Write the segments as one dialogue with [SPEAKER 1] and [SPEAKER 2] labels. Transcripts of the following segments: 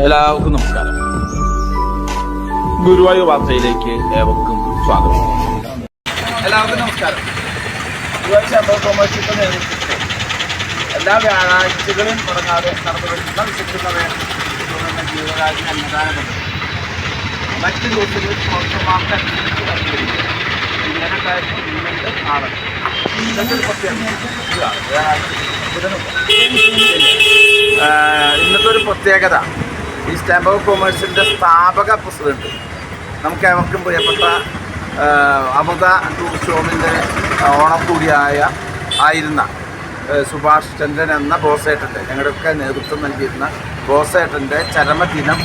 [SPEAKER 1] എല്ലാവർക്കും നമസ്കാരം. ഗുരുവായൂർ വാർത്തയിലേക്ക് ഏവർക്കും സ്വാഗതം. എല്ലാവർക്കും നമസ്കാരം. എല്ലാ വ്യാഴാഴ്ചകളും തുടങ്ങാതെ മറ്റ് ദിവസങ്ങളിൽ ഇന്നത്തെ ഒരു പ്രത്യേകത ഈ സ്റ്റാമ്പ് ഓഫ് കൊമേഴ്സിന്റെ സ്ഥാപക പ്രസിഡന്റ്. നമുക്ക് ഏവർക്കും പ്രിയപ്പെട്ട അമൃത ടൂറിസ്റ്റ് ഹോമിന്റെ ഓണം കൂടിയായ ആയിരുന്ന സുഭാഷ് ചന്ദ്രൻ എന്ന ബോസേട്ടന്റെ ഞങ്ങളുടെയൊക്കെ നേതൃത്വം നൽകിയിരുന്ന ബോസേട്ടന്റെ ചരമദിനം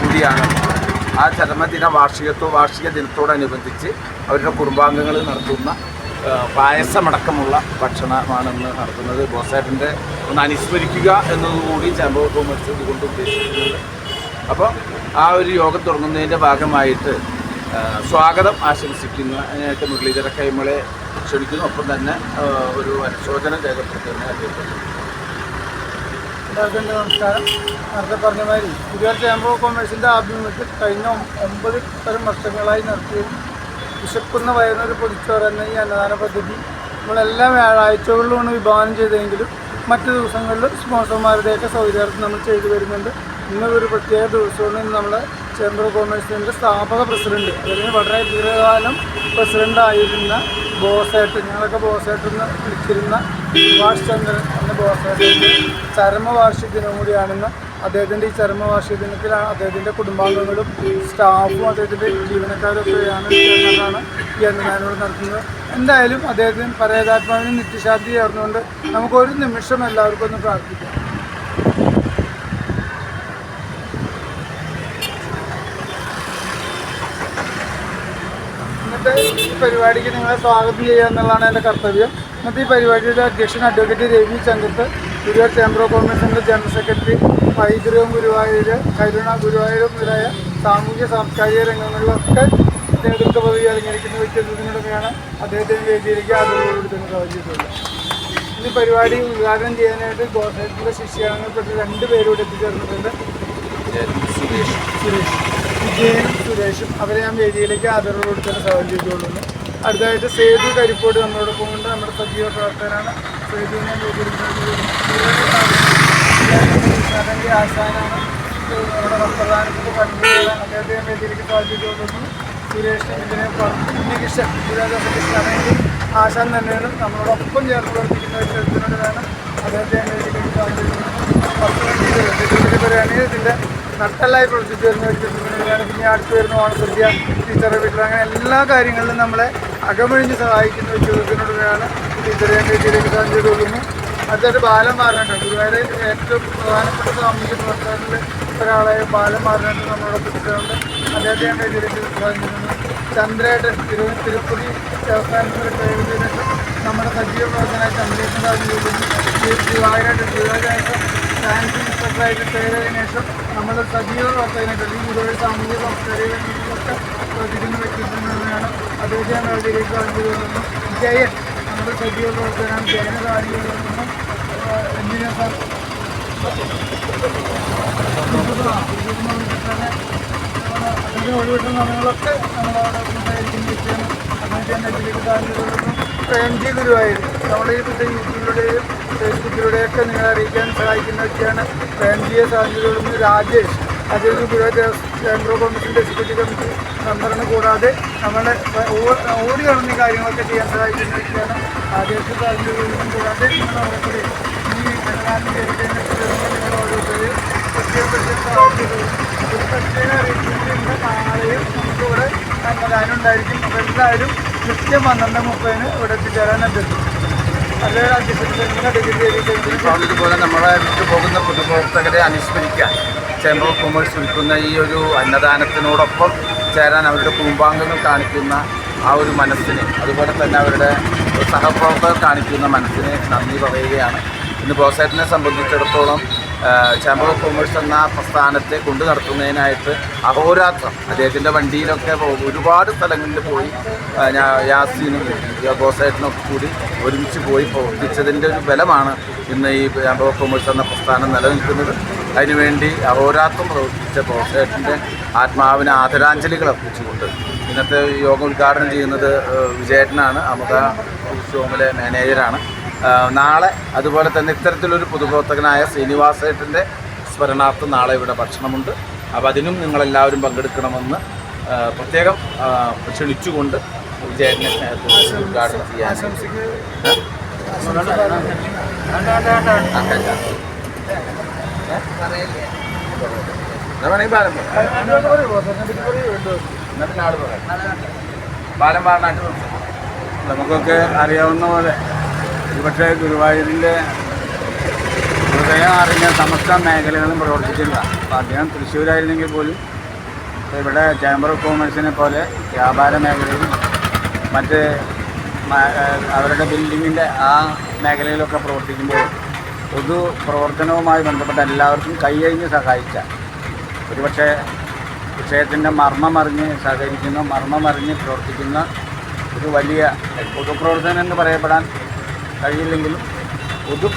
[SPEAKER 1] കൂടിയാണ്. ആ ചരമദിന വാർഷികത്തോ വാർഷിക ദിനത്തോടനുബന്ധിച്ച് അവരുടെ കുടുംബാംഗങ്ങൾ നടത്തുന്ന പായസമടക്കമുള്ള ഭക്ഷണമാണ് ഇന്ന് നടത്തുന്നത് ബോസേട്ടന്റെ. ഒന്ന് അനുസ്മരിക്കുക എന്നതുകൂടി ചാമ്പോ കോമേഴ്സ് ഇതുകൊണ്ട് ഉദ്ദേശിക്കുന്നുണ്ട് അപ്പോൾ ആ ഒരു യോഗം തുടങ്ങുന്നതിന്റെ ഭാഗമായിട്ട് സ്വാഗതം ആശംസിക്കുന്നു. അതിനായിട്ട് മുരളീധര കൈമളെ ക്ഷണിക്കുന്നു. ഒപ്പം തന്നെ ഒരു അനുശോചനം രേഖപ്പെടുത്തുന്ന
[SPEAKER 2] എല്ലാവർക്കും നമസ്കാരം. നേരത്തെ പറഞ്ഞ മാതിരി പുതിയ ചേംബർ ഓഫ് ആഭിമുഖ്യത്തിൽ കഴിഞ്ഞ ഒമ്പത് തരം വർഷങ്ങളായി നടത്തിയ വിശക്കുന്ന വയറിനൊരു പൊതിച്ചോറ് എന്ന ഈ അന്നദാന പദ്ധതി നമ്മളെല്ലാ വ്യാഴാഴ്ചകളിലുമാണ് വിഭാവനം ചെയ്തതെങ്കിലും മറ്റു ദിവസങ്ങളിൽ സ്പോൺസർമാരുടെയൊക്കെ സൗകര്യാർത്ഥം നമ്മൾ ചെയ്തു വരുന്നുണ്ട്. ഇന്ന് ഒരു പ്രത്യേക ദിവസമാണ്. ഇന്ന് നമ്മളെ ചേംബർ ഓഫ് കോമേഴ്സിന്റെ സ്ഥാപക പ്രസിഡന്റ് അല്ലെങ്കിൽ വളരെ ദീർഘകാലം പ്രസിഡന്റ് ആയിരുന്ന ബോസേട്ട് ഞങ്ങളൊക്കെ ബോസേട്ട് എന്ന് വിളിച്ചിരുന്ന സുഭാഷ് ചന്ദ്രൻ എന്ന ബോസേട്ടിന്റെ ചരമവാർഷിക ദിനം കൂടിയാണെന്ന്. അദ്ദേഹത്തിന്റെ ഈ ചരമവാർഷിക ദിനത്തിലാണ് അദ്ദേഹത്തിന്റെ കുടുംബാംഗങ്ങളും സ്റ്റാഫും അദ്ദേഹത്തിന്റെ ജീവനക്കാരൊക്കെയാണ് എന്നാണ് ഈ അന്നദാനോട് നടത്തുന്നത്. എന്തായാലും അദ്ദേഹത്തിന് പരേതാത്മാവിന് നിത്യശാന്തി ചേർന്നുകൊണ്ട് നമുക്കൊരു നിമിഷം എല്ലാവർക്കും ഒന്ന് പ്രാർത്ഥിക്കാം ഇന്നത്തെ ഈ പരിപാടിക്ക് നിങ്ങളെ സ്വാഗതം ചെയ്യുക എന്നുള്ളതാണ് എന്റെ കർത്തവ്യം. ഇന്നത്തെ ഈ പരിപാടിയുടെ അധ്യക്ഷൻ advocate Ravi Chandrath Guruvayur chamber of കോമേഴ്സിന്റെ general secretary വൈദ്യുതവും ഗുരുവായൂർ കരുണ ഗുരുവായൂരും മുതലായ സാമൂഹ്യ സാംസ്കാരിക രംഗങ്ങളിലൊക്കെ നേതൃത്വ പദവി അലങ്കരിക്കുന്ന വ്യക്തിത്വത്തിനുടമയാണ് അദ്ദേഹത്തിന് വേദിയിലേക്ക് ആദരവോടുത്തുന്ന സാഹചര്യത്തിലുള്ളത് ഈ പരിപാടി ഉദ്ഘാടനം ചെയ്യാനായിട്ട് ഗോത്രത്തിന്റെ ശിഷ്യാംഗപ്പെട്ട രണ്ട് പേരോട് എത്തിച്ചേർന്നിട്ടുണ്ട്.
[SPEAKER 1] സുരേഷ്.
[SPEAKER 2] സുരേഷ്. വിജയനും സുരേഷും അവരെ ഞാൻ വേദിയിലേക്ക് ആദരവ് കൊടുക്കാൻ സഹായം ചെയ്തുകൊള്ളുന്നു. അടുത്തതായിട്ട് സേതു കരിപ്പോട് നമ്മളോടൊപ്പം കൊണ്ട് നമ്മുടെ സജീവ പ്രവർത്തകരാണ്. സേതു ഞാൻ വേദിയിലേക്ക് ആശാനാണ്. നമ്മുടെ പ്രധാനപ്പെട്ട പണിയാണ് അദ്ദേഹത്തെ ഞാൻ വേദിയിലേക്ക് സഹായം ചെയ്തുകൊള്ളുന്നു. സുരേഷ് ഇതിനെ ഉണ്ണികൃഷ്ണൻ കൃഷ്ണൻ ആശാൻ തന്നെയാണ്. നമ്മളോടൊപ്പം ചേർന്ന് പ്രവർത്തിക്കുന്ന ഒരു വേണം അദ്ദേഹത്തെ ഞാൻ വേദിയിലേക്ക് സഹായം പത്ത് പറയുകയാണെങ്കിൽ ഇതിന്റെ നട്ടലായി പ്രവർത്തിച്ചു വരുന്ന വ്യക്തിത്വത്തിനാണ് പിന്നെ അടുത്ത് വരുന്ന ഓണസദ്യ ടീച്ചറെ വീട്ടിൽ അങ്ങനെ എല്ലാ കാര്യങ്ങളിലും നമ്മളെ അകമഴിഞ്ഞ് സഹായിക്കുന്ന വ്യക്തിത്വത്തിനോടുകയാണ് ടീച്ചറെ വീട്ടിലേക്ക് സാധനം ചെയ്തു കൊടുക്കുന്നു അടുത്തൊരു ബാലം മാറിനുണ്ട് ഗുരുവായൂർ ഏറ്റവും പ്രധാനപ്പെട്ട സാമൂഹിക പ്രവർത്തനങ്ങളിൽ ഒരാളായ ബാലം മാറിനുണ്ട് നമ്മളോട് കിട്ടുന്നുണ്ട് അദ്ദേഹത്തെ ഞാൻ വീട്ടിലേക്ക് സാധനം ചെയ്യുന്നു. ചന്ദ്രേട്ടൻ തിരു തിരുപ്പതി ദേവസ്ഥാനത്തിന്റെ ശേഷം നമ്മുടെ സജീവ പ്രവർത്തനമായ ചന്ദ്രേട്ടൻ സാധനം ഗുരുവായൂരായിട്ട് ഗുരുവായൂരായിട്ട് ശിവാജായിട്ട് ഇൻസ്ട്രക്ടറായിട്ട് ഇൻസ്പെക്ടറായിട്ട് ചെയ്തതിനു ശേഷം നമ്മൾ സജീവ പ്രവർത്തകനായിട്ട് അല്ലെങ്കിൽ ഗുരുവായൂർ സാമൂഹിക സാംസ്കാരിക രംഗങ്ങളിലൊക്കെ പ്രവർത്തിക്കുന്ന വ്യക്തിത്വമാണ് അദ്ദേഹത്തെ മേഖലയിലേക്ക് ജയൻ നമ്മുടെ സജീവ പ്രവർത്തകനാണ് ജയന എഞ്ചിനീയർ സാർ? അതിന്റെ ഒഴിവിട്ട സമയങ്ങളൊക്കെ നമ്മളവിടെ ഉണ്ടായിരിക്കുന്ന വ്യക്തിയാണ് അദ്ദേഹത്തെ ഇതിലേക്ക് താല്പര്യപ്പെടുന്നു ഗുരുവായിരുന്നു നമ്മുടെ ഈ പുതിയ യൂട്യൂബിലൂടെയും ഫേസ്ബുക്കിലൂടെയൊക്കെ നിങ്ങളെ അറിയിക്കാൻ സഹായിക്കുന്ന വ്യക്തിയാണ് പ്രേംജിയെ സാധ്യതയുള്ളൂ രാജേഷ്. രാജേഷ് ഗുരുവായൂർ ഓഫ് കോമേഴ്സിന്റെ എക്സിക്യൂട്ടീവ് കമ്മിറ്റി മെമ്പറിന് കൂടാതെ നമ്മുടെ ഓ- ഓടി നടന്ന കാര്യങ്ങളൊക്കെ ചെയ്യാൻ സഹായിക്കുന്ന വ്യക്തിയാണ് രാജേഷ് സാധ്യതയുള്ളതും കൂടാതെ നിങ്ങൾ ഈ ചെയ്തതിന് നിങ്ങൾ ഓരോരുത്തരെയും പ്രത്യേക പ്രത്യേകം അറിയിച്ചിട്ടുണ്ട് നാളെയും നമുക്കിവിടെ എല്ലാവരും കൃത്യം പന്ത്രണ്ട് മുപ്പതിന് ഇവിടെ എത്തിച്ചേരാൻ അഭ്യർത്ഥിക്കും ചെയ്തിട്ടുണ്ട്
[SPEAKER 1] നമ്മളെ വിട്ടു പോകുന്ന പൊതുപ്രവർത്തകരെ അനുസ്മരിക്കാൻ ചേംബർ ഓഫ് കൊമേഴ്സ് വിൽക്കുന്ന ഈ ഒരു അന്നദാനത്തിനോടൊപ്പം ചേരാൻ അവരുടെ കുടുംബാംഗങ്ങൾ കാണിക്കുന്ന ആ ഒരു മനസ്സിന് അതുപോലെ തന്നെ അവരുടെ സഹപ്രവർത്തകർ കാണിക്കുന്ന മനസ്സിന് നന്ദി പറയുകയാണ്. ഇന്ന് ബോസേറ്റിനെ സംബന്ധിച്ചിടത്തോളം ചേംബർ ഓഫ് കൊമേഴ്സ് എന്ന പ്രസ്ഥാനത്തെ കൊണ്ടു നടത്തുന്നതിനായിട്ട് അഹോരാത്രം. അദ്ദേഹത്തിന്റെ വണ്ടിയിലൊക്കെ ഒരുപാട് സ്ഥലങ്ങളിൽ പോയി ഞാൻ യാസീനും ബോസേറ്റിനൊക്കെ കൂടി ഒരുമിച്ച് പോയി പ്രവർത്തിച്ചതിന്റെ ഒരു ബലമാണ് ഇന്ന് ഈ ചേംബർ ഓഫ് കൊമേഴ്സ് എന്ന പ്രസ്ഥാനം നിലനിൽക്കുന്നത്. അതിനുവേണ്ടി അഹോരാത്രം പ്രവർത്തിച്ച ബോസേട്ടന്റെ ആത്മാവിന് ആദരാഞ്ജലികൾ അർപ്പിച്ചുകൊണ്ട് ഇന്നത്തെ യോഗം ഉദ്ഘാടനം ചെയ്യുന്നത് വിജയേട്ടനാണ്. അമൃത ഷോമിലെ മാനേജരാണ്. നാളെ അതുപോലെ തന്നെ ഇത്തരത്തിലൊരു പൊതുപ്രവർത്തകനായ ശ്രീനിവാസേട്ടന്റെ സ്മരണാർത്ഥം നാളെ ഇവിടെ ഭക്ഷണമുണ്ട്. അപ്പോൾ അതിനും നിങ്ങളെല്ലാവരും പങ്കെടുക്കണമെന്ന് പ്രത്യേകം ക്ഷണിച്ചുകൊണ്ട് വിജയനെ ഉദ്ഘാടനം ചെയ്യാൻ ബാലം
[SPEAKER 3] നമുക്കൊക്കെ അറിയാവുന്ന പോലെ ഒരുപക്ഷെ ഗുരുവായൂരിന്റെ ഹൃദയം അറിഞ്ഞ സമസ്ത മേഖലകളും പ്രവർത്തിച്ചില്ല അപ്പോൾ അദ്ദേഹം തൃശ്ശൂരായിരുന്നെങ്കിൽ പോലും ഇവിടെ ചേംബർ ഓഫ് കോമേഴ്സിനെ പോലെ വ്യാപാര മേഖലയിലും മറ്റ് അവരുടെ ബിൽഡിങ്ങിന്റെ ആ മേഖലയിലൊക്കെ പ്രവർത്തിക്കുമ്പോൾ പൊതു പ്രവർത്തനവുമായി ബന്ധപ്പെട്ട എല്ലാവർക്കും കൈയഴിഞ്ഞ് സഹായിച്ച ഒരുപക്ഷെ വിഷയത്തിന്റെ മർമ്മമറിഞ്ഞ് സഹകരിക്കുന്ന മർമ്മമറിഞ്ഞ് പ്രവർത്തിക്കുന്ന ഒരു വലിയ പൊതുപ്രവർത്തനം എന്ന് പറയപ്പെടാൻ കഴിയില്ലെങ്കിലും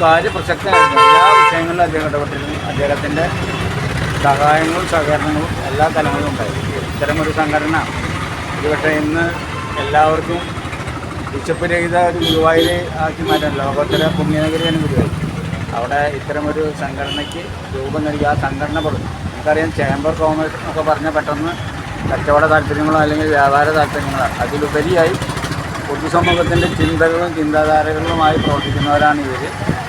[SPEAKER 3] കാര്യ പ്രസക്തമായിരുന്നു. എല്ലാ വിഷയങ്ങളിലും അദ്ദേഹം ഇടപെട്ടിരുന്നു. അദ്ദേഹത്തിന്റെ സഹായങ്ങളും സഹകരണങ്ങളും എല്ലാ തലങ്ങളിലും ഉണ്ടായിരുന്നു. ഇത്തരമൊരു സംഘടന ഒരുപക്ഷെ ഇന്ന് എല്ലാവർക്കും വിശപ്പ് രഹിത ഒരു ഗുരുവായൂർ ആക്കി മാറ്റാൻ ലോകോത്തര പുണ്യനഗരിയാണ് ഗുരുവായൂർ അവിടെ ഇത്തരമൊരു സംഘടനയ്ക്ക് രൂപം നൽകി. ആ സംഘടന പറഞ്ഞു നമുക്കറിയാം ചേംബർ കോമേഴ്സ് എന്നൊക്കെ പറഞ്ഞാൽ പെട്ടെന്ന് കച്ചവട താല്പര്യങ്ങളോ അല്ലെങ്കിൽ വ്യാപാര താല്പര്യങ്ങളോ അതിലുപരിയായി പൊതുസമൂഹത്തിന്റെ ചിന്തകളും ചിന്താധാരകളുമായി പ്രവർത്തിക്കുന്നവരാണ് ഇവർ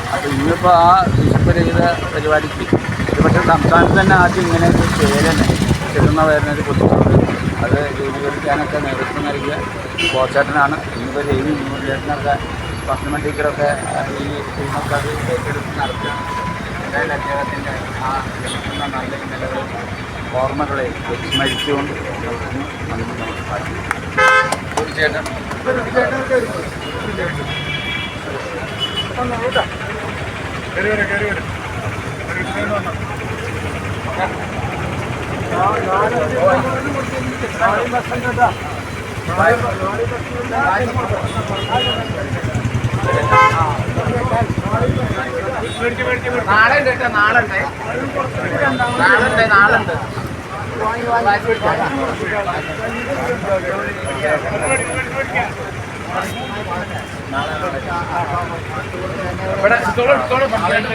[SPEAKER 3] അപ്പോൾ ഇന്നിപ്പോൾ ആ വിശപ്പരഹിത പരിപാടിക്ക് ഇതുപക്ഷെ സംസ്ഥാനത്ത് തന്നെ ആദ്യം ഇങ്ങനെ ഒരു ചേരനെ കിട്ടുന്ന വരുന്നൊരു പൊതുപ്രവർത്തനം അത് രൂപീകരിക്കാനൊക്കെ നേതൃത്വം നൽകിയ ബോച്ചേട്ടനാണ് ഇന്നിപ്പോൾ ജെയിനി മുരളീധരനൊക്കെ ഭക്ഷണ ടീച്ചറൊക്കെ ഈ ടീമൊക്കെ അത് ഏറ്റെടുത്ത് നടത്തുകയാണ്. എന്തായാലും അദ്ദേഹത്തിന്റെ ആ ലഭിക്കുന്ന നല്ല നിലകൾ ഓർമ്മകളെ സ്മരിച്ചുകൊണ്ട് നമുക്ക് നമസ്കാരം
[SPEAKER 1] തീർച്ചയായിട്ടും
[SPEAKER 2] നാളെ ഭക്ഷണം കേട്ടാ
[SPEAKER 1] നാളെ ഉണ്ട്. നാളെ ഉണ്ട് നാളെ ഉണ്ട്. നാളെ ഉണ്ട് ഇവിടെ എടുത്തോളൂ, എടുത്തോളൂ, പന്ത്രണ്ട്.